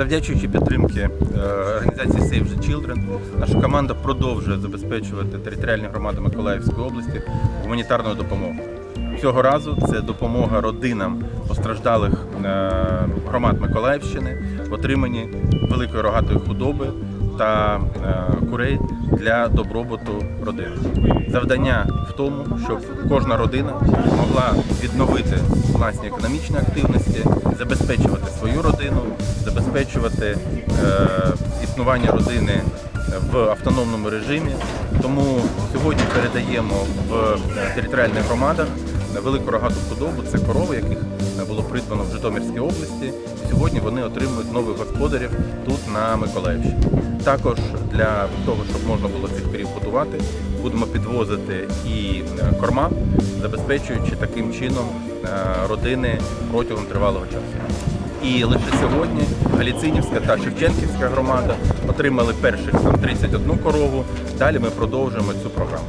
Завдячуючи підтримки е, організації Save the Children, наша команда продовжує забезпечувати територіальні громади Миколаївської області гуманітарною допомогою. Цього разу це допомога родинам постраждалих е, громад Миколаївщини в отриманні великої рогатої худоби та е, курей для добробуту родин. Завдання в тому, щоб кожна родина могла відновити власні економічні активності, забезпечувати свою родину, забезпечувати е, існування родини в автономному режимі. Тому сьогодні передаємо в територіальних громадах велику рогату худобу. Це корови, яких було придбано в Житомирській області. Сьогодні вони отримують нових господарів тут на Миколаївщині. Також для того, щоб можна було цих корів годувати, будемо підвозити і е, корма, забезпечуючи таким чином е, родини протягом тривалого часу. І лише сьогодні Галіцинівська та Шевченківська громада отримали перших там 31 корову. Далі ми продовжуємо цю програму.